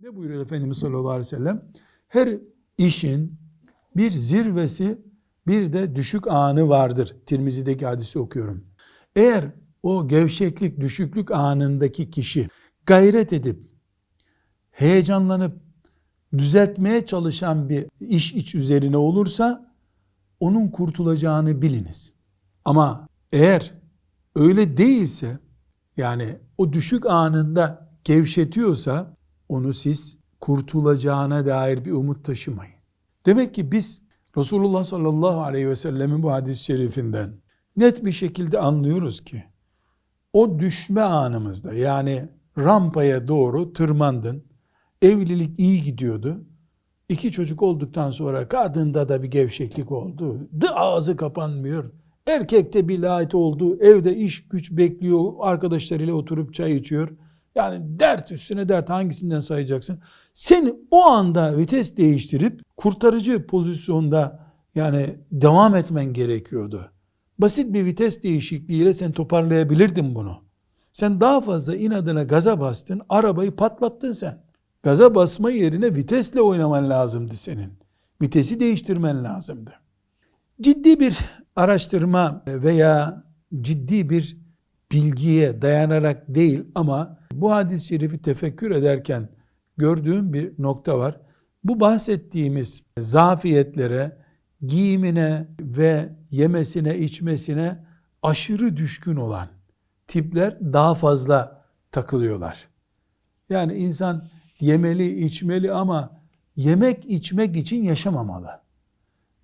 Ne buyuruyor Efendimiz sallallahu aleyhi ve sellem? Her işin bir zirvesi bir de düşük anı vardır. Tirmizi'deki hadisi okuyorum. Eğer o gevşeklik, düşüklük anındaki kişi gayret edip, heyecanlanıp, düzeltmeye çalışan bir iş iç üzerine olursa onun kurtulacağını biliniz. Ama eğer öyle değilse yani o düşük anında gevşetiyorsa onu siz kurtulacağına dair bir umut taşımayın. Demek ki biz Resulullah sallallahu aleyhi ve sellemin bu hadis-i şerifinden net bir şekilde anlıyoruz ki o düşme anımızda yani rampaya doğru tırmandın, evlilik iyi gidiyordu. İki çocuk olduktan sonra kadında da bir gevşeklik oldu. Dı ağzı kapanmıyor. Erkekte bir lanet oldu. Evde iş güç bekliyor. Arkadaşlarıyla oturup çay içiyor. Yani dert üstüne dert hangisinden sayacaksın? Seni o anda vites değiştirip kurtarıcı pozisyonda yani devam etmen gerekiyordu. Basit bir vites değişikliğiyle sen toparlayabilirdin bunu. Sen daha fazla inadına gaza bastın, arabayı patlattın sen. Gaza basma yerine vitesle oynaman lazımdı senin. Vitesi değiştirmen lazımdı. Ciddi bir araştırma veya ciddi bir bilgiye dayanarak değil ama bu hadis-i şerifi tefekkür ederken gördüğüm bir nokta var. Bu bahsettiğimiz zafiyetlere, giyimine ve yemesine, içmesine aşırı düşkün olan tipler daha fazla takılıyorlar. Yani insan yemeli, içmeli ama yemek içmek için yaşamamalı.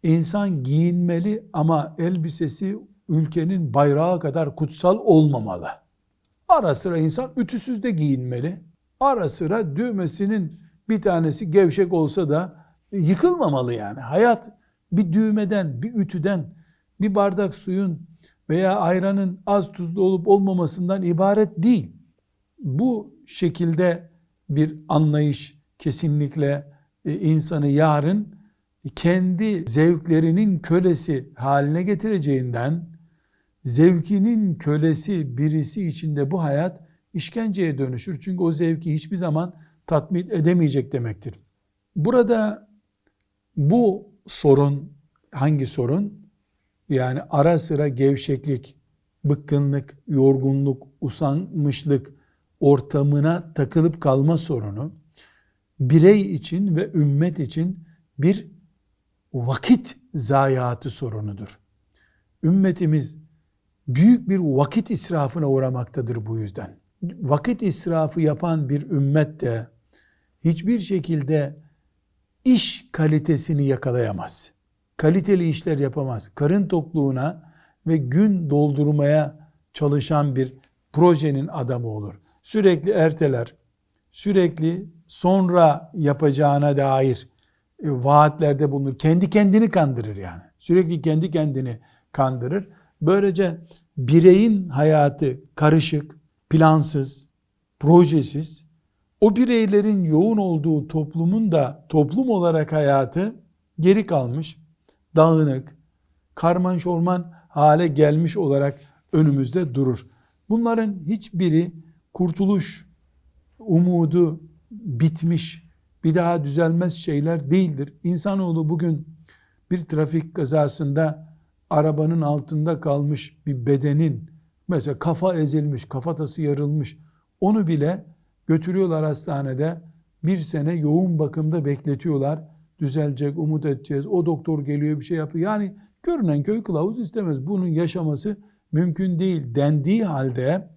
İnsan giyinmeli ama elbisesi ülkenin bayrağı kadar kutsal olmamalı. Ara sıra insan ütüsüz de giyinmeli. Ara sıra düğmesinin bir tanesi gevşek olsa da yıkılmamalı yani. Hayat bir düğmeden, bir ütüden, bir bardak suyun veya ayranın az tuzlu olup olmamasından ibaret değil. Bu şekilde bir anlayış kesinlikle e, insanı yarın kendi zevklerinin kölesi haline getireceğinden zevkinin kölesi birisi içinde bu hayat işkenceye dönüşür. Çünkü o zevki hiçbir zaman tatmin edemeyecek demektir. Burada bu sorun hangi sorun? Yani ara sıra gevşeklik, bıkkınlık, yorgunluk, usanmışlık ortamına takılıp kalma sorunu birey için ve ümmet için bir vakit zayiatı sorunudur. Ümmetimiz büyük bir vakit israfına uğramaktadır bu yüzden. Vakit israfı yapan bir ümmet de hiçbir şekilde iş kalitesini yakalayamaz. Kaliteli işler yapamaz. Karın tokluğuna ve gün doldurmaya çalışan bir projenin adamı olur. Sürekli erteler, sürekli sonra yapacağına dair e, vaatlerde bulunur. Kendi kendini kandırır yani. Sürekli kendi kendini kandırır. Böylece bireyin hayatı karışık, plansız, projesiz. O bireylerin yoğun olduğu toplumun da toplum olarak hayatı geri kalmış, dağınık, karman çorman hale gelmiş olarak önümüzde durur. Bunların hiçbiri kurtuluş umudu bitmiş, bir daha düzelmez şeyler değildir. İnsanoğlu bugün bir trafik kazasında arabanın altında kalmış bir bedenin mesela kafa ezilmiş, kafatası yarılmış onu bile götürüyorlar hastanede bir sene yoğun bakımda bekletiyorlar. Düzelecek, umut edeceğiz. O doktor geliyor bir şey yapıyor. Yani görünen köy kılavuz istemez. Bunun yaşaması mümkün değil dendiği halde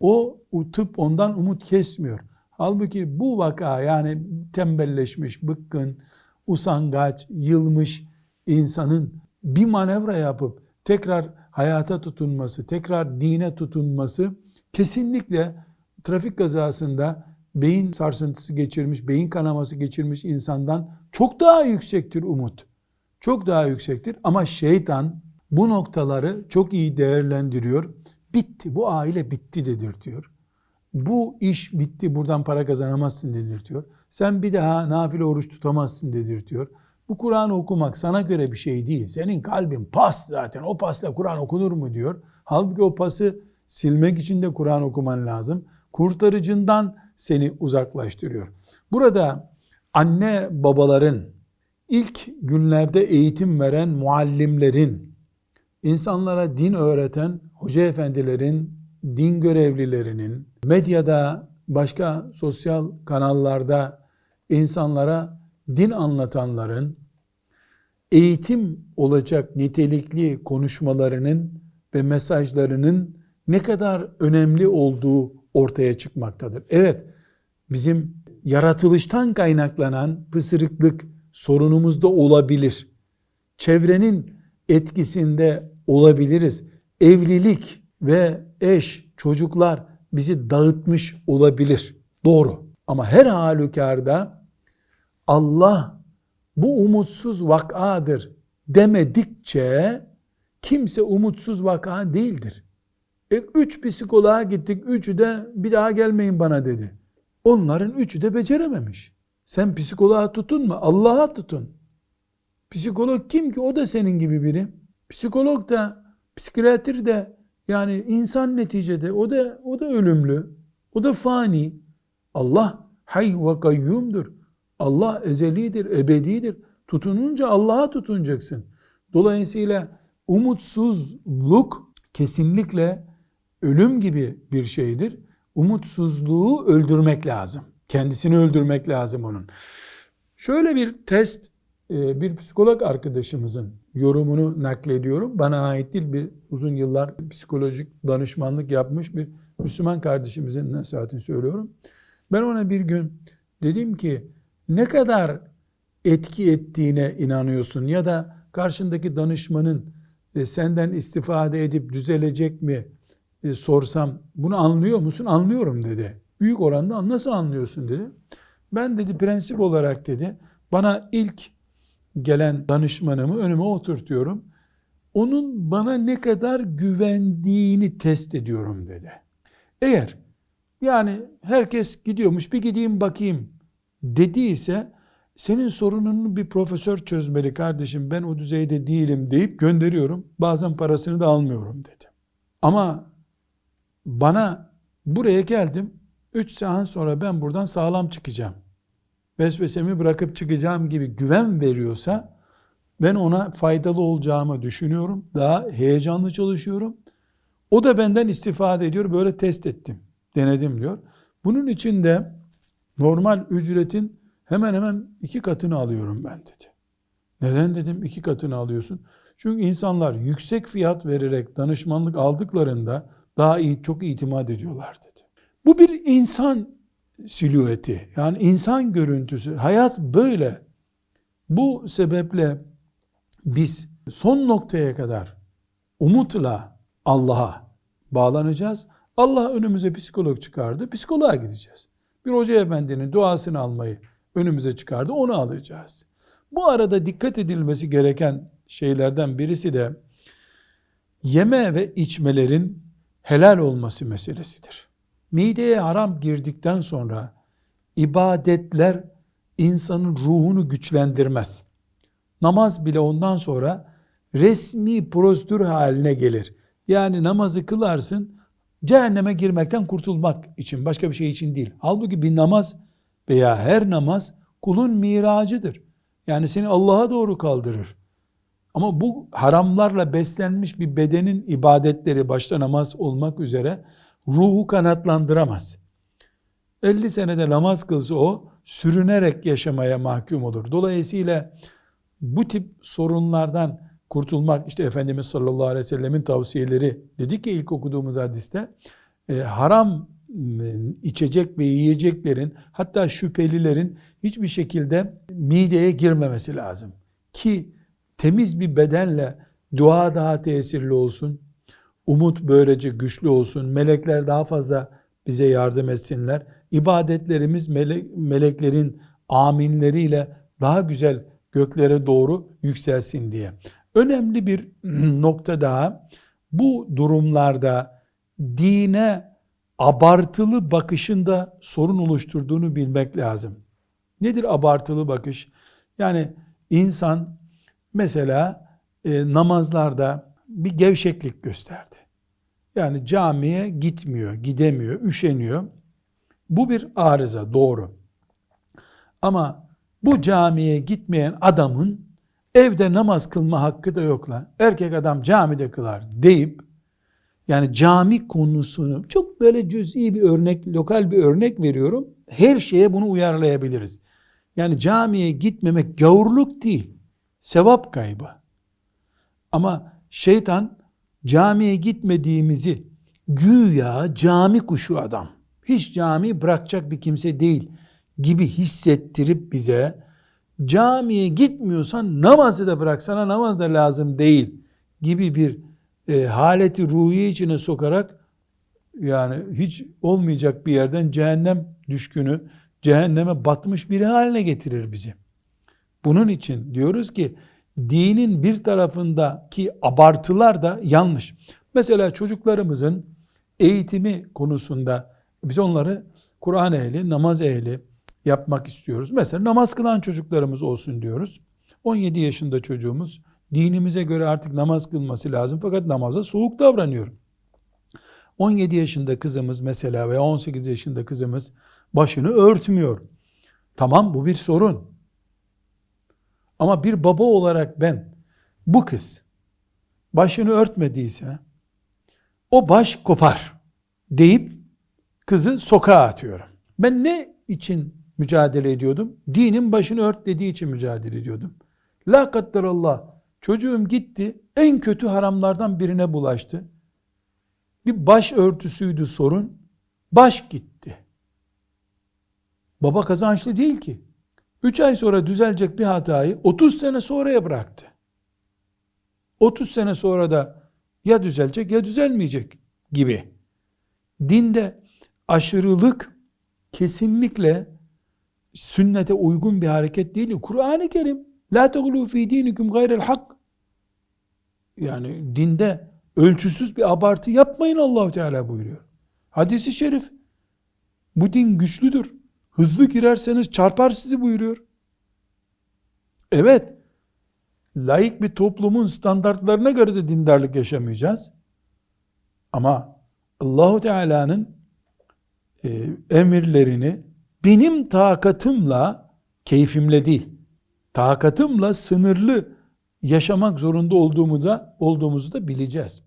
o tıp ondan umut kesmiyor. Halbuki bu vaka yani tembelleşmiş, bıkkın, usangaç, yılmış insanın bir manevra yapıp tekrar hayata tutunması, tekrar dine tutunması kesinlikle trafik kazasında beyin sarsıntısı geçirmiş, beyin kanaması geçirmiş insandan çok daha yüksektir umut. Çok daha yüksektir ama şeytan bu noktaları çok iyi değerlendiriyor. Bitti, bu aile bitti dedirtiyor. Bu iş bitti, buradan para kazanamazsın dedirtiyor. Sen bir daha nafile oruç tutamazsın dedirtiyor. Bu Kur'an okumak sana göre bir şey değil. Senin kalbin pas zaten. O pasla Kur'an okunur mu diyor. Halbuki o pası silmek için de Kur'an okuman lazım. Kurtarıcından seni uzaklaştırıyor. Burada anne babaların, ilk günlerde eğitim veren muallimlerin, insanlara din öğreten hoca efendilerin, din görevlilerinin, medyada, başka sosyal kanallarda insanlara din anlatanların, eğitim olacak nitelikli konuşmalarının ve mesajlarının ne kadar önemli olduğu ortaya çıkmaktadır. Evet, bizim yaratılıştan kaynaklanan pısırıklık sorunumuz da olabilir. Çevrenin etkisinde olabiliriz. Evlilik ve eş, çocuklar bizi dağıtmış olabilir. Doğru. Ama her halükarda Allah bu umutsuz vakadır demedikçe kimse umutsuz vaka değildir. E, üç psikoloğa gittik, üçü de bir daha gelmeyin bana dedi. Onların üçü de becerememiş. Sen psikoloğa tutunma, Allah'a tutun. Psikolog kim ki? O da senin gibi biri. Psikolog da, psikiyatr de yani insan neticede o da o da ölümlü. O da fani. Allah hay ve kayyumdur. Allah ezelidir, ebedidir. Tutununca Allah'a tutunacaksın. Dolayısıyla umutsuzluk kesinlikle ölüm gibi bir şeydir. Umutsuzluğu öldürmek lazım. Kendisini öldürmek lazım onun. Şöyle bir test e, bir psikolog arkadaşımızın yorumunu naklediyorum. Bana ait değil bir uzun yıllar psikolojik danışmanlık yapmış bir Müslüman kardeşimizin nasihatini söylüyorum. Ben ona bir gün dedim ki ne kadar etki ettiğine inanıyorsun ya da karşındaki danışmanın e, senden istifade edip düzelecek mi e, sorsam bunu anlıyor musun? Anlıyorum dedi. Büyük oranda nasıl anlıyorsun dedi. Ben dedi prensip olarak dedi bana ilk gelen danışmanımı önüme oturtuyorum. Onun bana ne kadar güvendiğini test ediyorum dedi. Eğer yani herkes gidiyormuş bir gideyim bakayım dediyse senin sorununu bir profesör çözmeli kardeşim ben o düzeyde değilim deyip gönderiyorum. Bazen parasını da almıyorum dedi. Ama bana buraya geldim 3 saat sonra ben buradan sağlam çıkacağım. Vesvesemi bırakıp çıkacağım gibi güven veriyorsa ben ona faydalı olacağımı düşünüyorum. Daha heyecanlı çalışıyorum. O da benden istifade ediyor. Böyle test ettim. Denedim diyor. Bunun için de normal ücretin hemen hemen iki katını alıyorum ben dedi. Neden dedim iki katını alıyorsun? Çünkü insanlar yüksek fiyat vererek danışmanlık aldıklarında daha iyi çok itimat ediyorlar dedi. Bu bir insan silüeti yani insan görüntüsü. Hayat böyle. Bu sebeple biz son noktaya kadar umutla Allah'a bağlanacağız. Allah önümüze psikolog çıkardı. Psikoloğa gideceğiz. Bir hoca efendinin duasını almayı önümüze çıkardı. Onu alacağız. Bu arada dikkat edilmesi gereken şeylerden birisi de yeme ve içmelerin helal olması meselesidir. Mideye haram girdikten sonra ibadetler insanın ruhunu güçlendirmez. Namaz bile ondan sonra resmi prosedür haline gelir. Yani namazı kılarsın cehenneme girmekten kurtulmak için başka bir şey için değil. Halbuki bir namaz veya her namaz kulun miracıdır. Yani seni Allah'a doğru kaldırır. Ama bu haramlarla beslenmiş bir bedenin ibadetleri başta namaz olmak üzere ruhu kanatlandıramaz. 50 senede namaz kılsa o sürünerek yaşamaya mahkum olur. Dolayısıyla bu tip sorunlardan kurtulmak işte Efendimiz sallallahu aleyhi ve sellemin tavsiyeleri dedik ki ilk okuduğumuz hadiste e, haram e, içecek ve yiyeceklerin hatta şüphelilerin hiçbir şekilde mideye girmemesi lazım. Ki temiz bir bedenle dua daha tesirli olsun, umut böylece güçlü olsun, melekler daha fazla bize yardım etsinler, ibadetlerimiz melek, meleklerin aminleriyle daha güzel göklere doğru yükselsin diye. Önemli bir nokta daha, bu durumlarda dine abartılı bakışında sorun oluşturduğunu bilmek lazım. Nedir abartılı bakış? Yani insan mesela e, namazlarda bir gevşeklik gösterdi. Yani camiye gitmiyor, gidemiyor, üşeniyor. Bu bir arıza doğru. Ama bu camiye gitmeyen adamın evde namaz kılma hakkı da yok lan. Erkek adam camide kılar deyip yani cami konusunu çok böyle cüz'i bir örnek, lokal bir örnek veriyorum. Her şeye bunu uyarlayabiliriz. Yani camiye gitmemek gavurluk değil, sevap kaybı. Ama şeytan camiye gitmediğimizi güya cami kuşu adam, hiç cami bırakacak bir kimse değil gibi hissettirip bize camiye gitmiyorsan namazı da bıraksana namaz da lazım değil gibi bir e, haleti ruhiye içine sokarak yani hiç olmayacak bir yerden cehennem düşkünü, cehenneme batmış biri haline getirir bizi. Bunun için diyoruz ki dinin bir tarafındaki abartılar da yanlış. Mesela çocuklarımızın eğitimi konusunda biz onları Kur'an ehli, namaz ehli yapmak istiyoruz. Mesela namaz kılan çocuklarımız olsun diyoruz. 17 yaşında çocuğumuz dinimize göre artık namaz kılması lazım fakat namaza soğuk davranıyor. 17 yaşında kızımız mesela veya 18 yaşında kızımız başını örtmüyor. Tamam bu bir sorun. Ama bir baba olarak ben bu kız başını örtmediyse o baş kopar deyip kızı sokağa atıyorum. Ben ne için mücadele ediyordum? Dinin başını ört dediği için mücadele ediyordum. La Allah. Çocuğum gitti en kötü haramlardan birine bulaştı. Bir baş örtüsüydü sorun. Baş gitti. Baba kazançlı değil ki. 3 ay sonra düzelecek bir hatayı 30 sene sonraya bıraktı. 30 sene sonra da ya düzelecek ya düzelmeyecek gibi. Dinde aşırılık kesinlikle sünnete uygun bir hareket değil. Kur'an-ı Kerim La teglu fi dinikum gayrel hak yani dinde ölçüsüz bir abartı yapmayın Allahu Teala buyuruyor. Hadisi şerif. Bu din güçlüdür. Hızlı girerseniz çarpar sizi buyuruyor. Evet. Layık bir toplumun standartlarına göre de dindarlık yaşamayacağız. Ama Allahu Teala'nın e, emirlerini benim takatımla, keyfimle değil, takatımla sınırlı yaşamak zorunda olduğumu da olduğumuzu da bileceğiz.